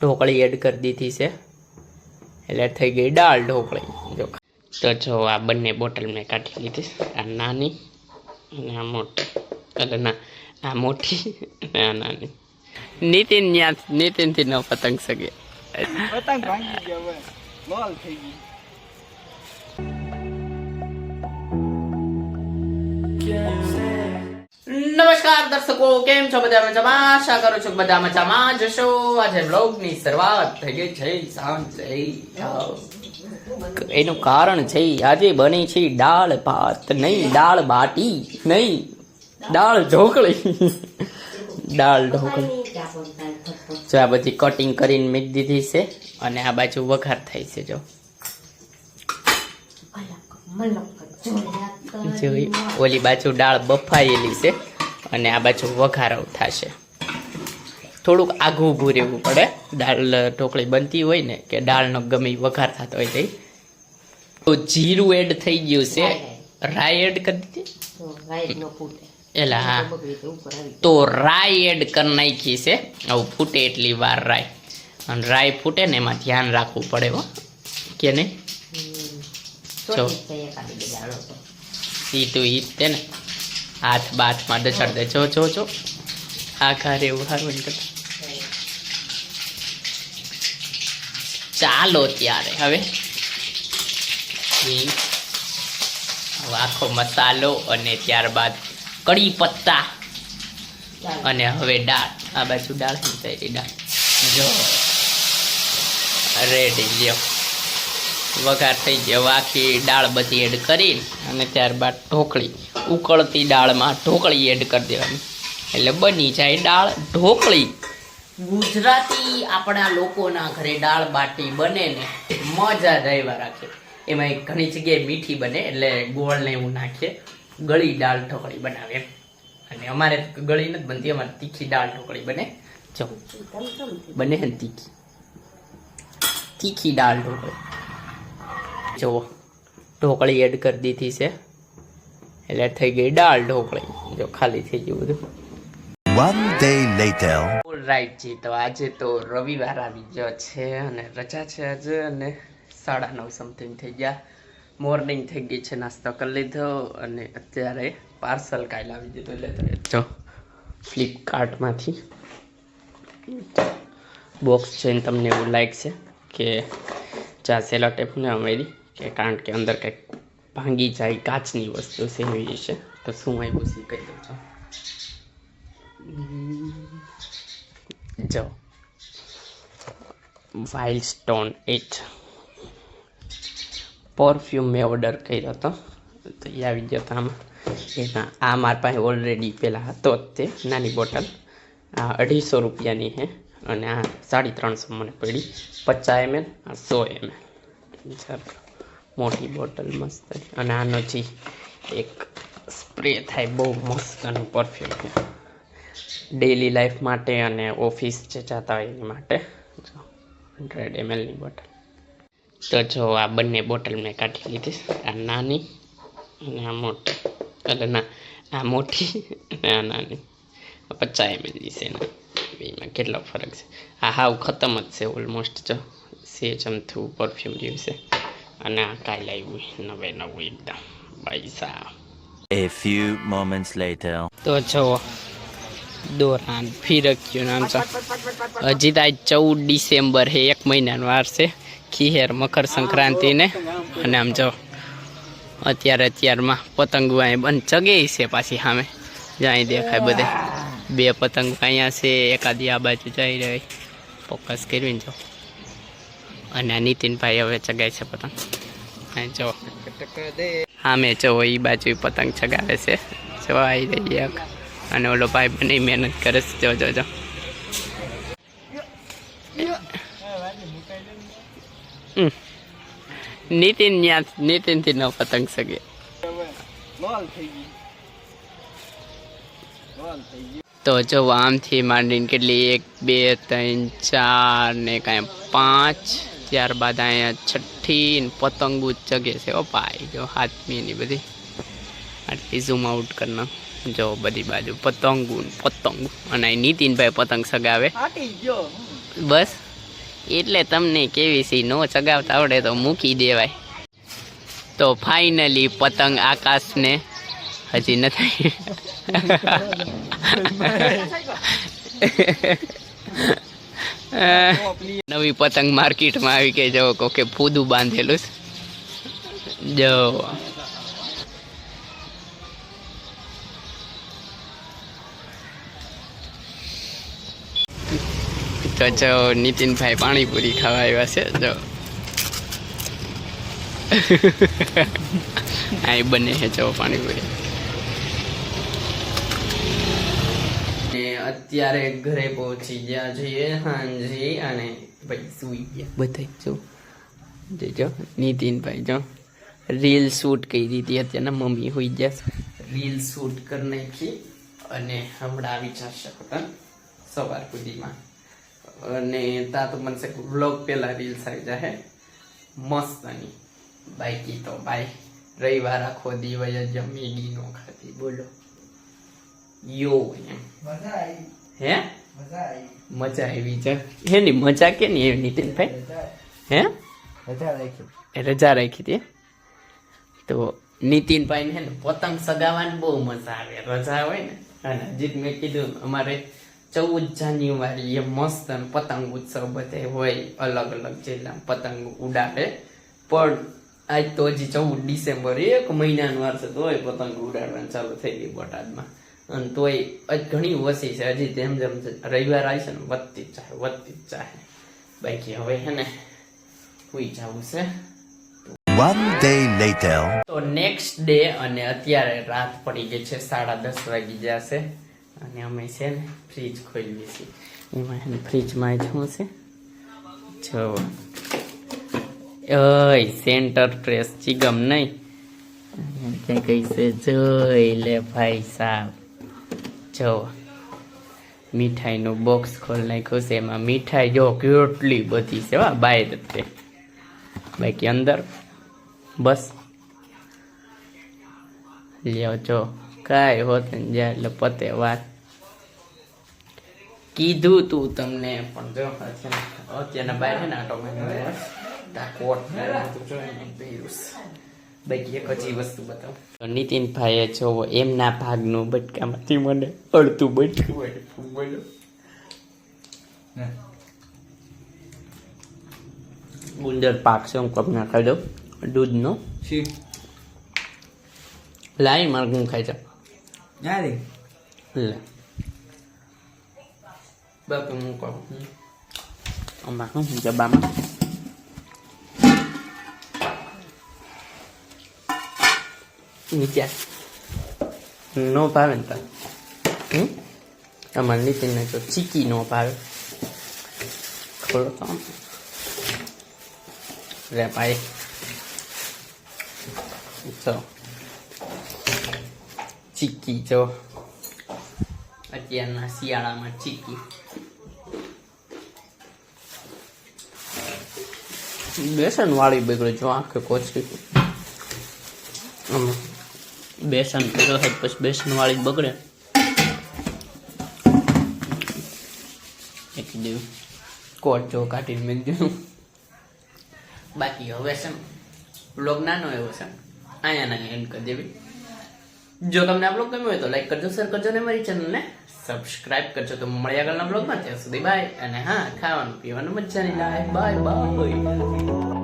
ઢોકળી add કરી દીધી છે. એટલે થઈ ગઈ દાળ ઢોકળી. જો. તો જો આ બંને બોટલ મેં કાઢી લીધી આ નાની અને આ મોટી. એટલે ના, આ મોટી અને આ નાની. નીતિન ત્યાં નીતિનથી ન પતંગ શકે પતંગ ભાંગી ગયો લોલ થઈ ગઈ. નમસ્કાર દર્શકો કેમ છો બધા મજામાં? આશા કરું છું બધા મજામાં જશો આજે વ્લોગની શરૂઆત થઈ ગઈ છે. સાંજે એનું કારણ છે આજે બની છે દાળ ભાત. નહીં દાળ બાટી. નહીં દાળ ઢોકળી. દાળ ઢોકળી. જો આ બધી કટિંગ કરીને મૂકી દીધી છે અને આ બાજુ વઘાર થાય છે જો. જોઈ ઓલી બાજુ દાળ બફાયેલી છે. અને આ બાજુ વઘારો થશે. થોડુંક આઘું ઊભું રહેવું પડે. દાળ ઢોકળી બનતી હોય ને કે દાળનો ગમે વઘાર થતો હોય તે તો જીરું એડ થઈ ગયું છે. રાઈ એડ કરી દીધી? એલા હા. તો રાઈ એડ કરી નાખી છે. આવું ફૂટે એટલી વાર રાઈ. અને રાઈ ફૂટે ને એમાં ધ્યાન રાખવું પડે હો. કે નહીં? જો. સીધું ઈ જ તે ને. હાથ બાથમાં દસાડ દે. જો જો જો. આ ઘરે એવું હારું ચાલો ત્યારે હવે. આખો મસાલો અને ત્યારબાદ કડી પત્તા અને હવે દાળ. આ બાજુ દાળ સંચાયેલી દાળ. જો. રેડી ગયો વઘાર થઈ ગયો. આખી દાળ બધી એડ કરી અને ત્યારબાદ ઢોકળી. ઉકળતી દાળમાં ઢોકળી એડ કરી દેવાની. એટલે બની જાય દાળ ઢોકળી. ગુજરાતી આપણા લોકોના ઘરે દાળ બાટી બને ને મજા રહેવા રાખે. એમાં ઘણી જગ્યાએ મીઠી બને એટલે ગોળ ને એવું નાખીએ, ગળી દાળ ઢોકળી બનાવે. અને અમારે ગળી નથી બનતી, અમારે તીખી દાળ ઢોકળી બને. જવું બને ને તીખી. તીખી દાળ ઢોકળી. જુઓ. ઢોકળી એડ કરી દીધી છે. એટલે થઈ ગઈ દાળ ઢોકળી જો ખાલી થઈ ગયું બધું One day later. All right જી તો આજે તો રવિવાર આવી ગયો છે અને રજા છે આજે અને સાડા નવ સમથિંગ થઈ ગયા મોર્નિંગ થઈ ગઈ છે નાસ્તો કરી લીધો અને અત્યારે પાર્સલ કાલે આવી દીધું એટલે જો ફ્લિપકાર્ટમાંથી બોક્સ જોઈને તમને એવું લાગશે કે ચા સેલો ટેપને અમેરી કે કારણ કે અંદર કંઈક ભાંગી જાય, કાચની વસ્તુ એવી છે તો શું આવ્યું છે કહી દઉં છું. જો. વાઇલ્ડ સ્ટોન એટ પરફ્યુમ મેં ઓર્ડર કર્યો હતો. તો એ આવી ગયો હતો આમાં. એમાં, આ મારા પાસે ઓલરેડી પહેલાં હતો જ તે, નાની બોટલ આ અઢીસો રૂપિયાની છે અને આ સાડી ત્રણસો મને પડી. પચાસ એમએલ આ સો એમએલ મોટી બોટલ મસ્ત અને આનો જે એક સ્પ્રે થાય, બહુ મસ્ત અને પરફ્યુમ ડેલી લાઈફ માટે અને ઓફિસ જે જતા હોય એની માટે. જો હંડ્રેડ એમએલની બોટલ. તો જો આ બંને બોટલ મેં કાઢી લીધી. આ નાની અને આ મોટી. એટલે ના, આ મોટી અને આ નાની. પચાસ એમએલની છે એના. બેમાં કેટલો ફરક છે? આ હાવ ખતમ જ છે ઓલમોસ્ટ જો. સે ચમથું પરફ્યુમ જેવું છે. અને આ કાલે લાવ્યું નવે નવું એકદમ. પૈસા A few moments later. તો છો દોરાન ફિરક્યું નામ છે હજી તો આજ ચૌદ ડિસેમ્બર છે એક મહિનાનો વાર છે. ખીહેર મકર સંક્રાંતિને. અને આમ જો અત્યારે અત્યારમાં પતંગો અહીં બંધ ચગે છે પાછી સામે. જ્યાં દેખાય બધે. બે પતંગ અહીંયા છે એકાદી આ બાજુ જઈ રહી. ફોકસ કરીને જો. અને નીતિનભાઈ હવે ચગાય છે પતંગ. જો હા મેં જો એ બાજુ પતંગ ચગાવે છે. જો આવી રહી એક. અને ઓલો ભાઈ બની મહેનત કરે છે. જો જો જો. નીતિન ત્યાં નીતિનથી ન પતંગ શકે તો જો આમથી માંડીને કેટલી એક બે ત્રણ ચાર ને કાંઈ પાંચ. ત્યારબાદ અહીંયા છઠ્ઠી ને પતંગો જગે છે ઓ ભાઈ. જો હાથમીની બધી. આટલી ઝૂમ આઉટ કરના. જો બધી બાજુ પતંગો પતંગો. અને અહીં નીતિનભાઈ પતંગ સગાવે. બસ. એટલે તમને કેવી સી નો ચગાવતા આવડે તો મૂકી દેવાય. તો ફાઇનલી પતંગ આકાશને હજી નથી. નવી પતંગ માર્કેટમાં આવી કે જો કોકે ફૂદું બાંધેલું જો. તો જો નીતિનભાઈ પાણીપુરી ખાવા આવ્યા છે, જો. આ બને છે જો પાણીપુરી ને અત્યારે ઘરે પહોંચી ગયા છીએ હાંજી અને ભાઈ સુઈ ગયા. બધા જો. જોજો નીતિનભાઈ જો. રીલ શૂટ કરી દીધી અત્યારના મમ્મી હોઈ ગયા રીલ શૂટ કરી નાખી અને હમણાં આવી જશે પતંગ સવાર સુધીમાં. અને તા તો મને વ્લોગ પહેલાં રીલ્સ આવી જાય મસ્તની. બાઈકી તો બાય રવિવાર આખો દિવસ જમી નો ખાતી બોલો. યો હે? મજા આવી છે. હે ની મજા કે ની એવી નીતિનભાઈ? હે? રજા રાખી રજા રાખી હતી. તો નીતિનભાઈ ને પતંગ સગાવવાની બહુ મજા આવે. રજા હોય ને. અને જીત મેં કીધું અમારે ચૌદ જાન્યુઆરી એ મસ્ત પતંગ ઉત્સવ બધે હોય અલગ અલગ જિલ્લા પતંગ ઉડાડે પણ આજ તો હજી ચૌદ ડિસેમ્બર એક મહિનાનું વાર છે તોય પતંગ ઉડાડવાનું ચાલુ થઈ ગઈ બોટાદમાં. અને તોય ઘણી વસી છે. હજી તેમ જેમ રવિવાર આવી છે ને વધતી જ જાય વધતી જ જાય. બાકી હવે હે ને સુઈ જવું છે. One day later. તો નેક્સ્ટ ડે અને અત્યારે રાત પડી ગઈ છે સાડા દસ વાગી જશે અને અમે છે ને ફ્રીજ ખોલીએ છીએ એમાં છે ને ફ્રીજમાં શું છે. જો ઓય સેન્ટર પ્રેસ ચીગમ નહીં. ક્યાં કઈ છે જોઈ લે ભાઈ સાહેબ જો, મીઠાઈનું બોક્સ ખોલ નાખ્યું છે. એમાં મીઠાઈ જો કેટલી બધી છે વા બાય દત્તે બાકી અંદર બસ. લ્યો, જો, કાંઈ હોત ને જ્યાં એટલે પતે વાત. કીધું તું તમને પણ જો, અત્યારના બહાર છે ને આટો મેં કોટ પહેર્યું. બાકી એક હજી વસ્તુ બતાવું. તો નીતિનભાઈએ જોવો એમના ભાગનું બટકામાંથી મને અડધું બટકું અડધું બોલો. ગુંદર પાક છે હું કપ નાખાઈ દઉં. દૂધનો. શી? લાઈ મારે હું ખાઈ જાઉં. લે. બાપુ હું કહું અમારે જબામાં ડબ્બામાં નીચે નો ભાવે ને તાર તમારે નીતિનને જો ચીકી નો ભાવે ખોલો તો. રે ભાઈ જો ચીકી જો અત્યારના શિયાળામાં ચીકી બેસન વાળી બગડે જો આંખે કોચી આમાં બેસન પીરો હોય પછી બેસન વાળી બગડે. એક દેવ કોટ જો કાઢીને મેં દીધું બાકી હવે છે બ્લોગ નાનો એવો છે. અહીંયા ના એન્ડ કરી દેવી. જો તમને આ બ્લોગ ગમ્યો હોય તો લાઈક કરજો શેર કરજો ને મારી ચેનલને સબસ્ક્રાઇબ કરજો. તો મળી આગળના બ્લોગમાં ત્યાં સુધી બાય અને હા, ખાવાનું, પીવાનું મજા નહીં લાય બાય બાય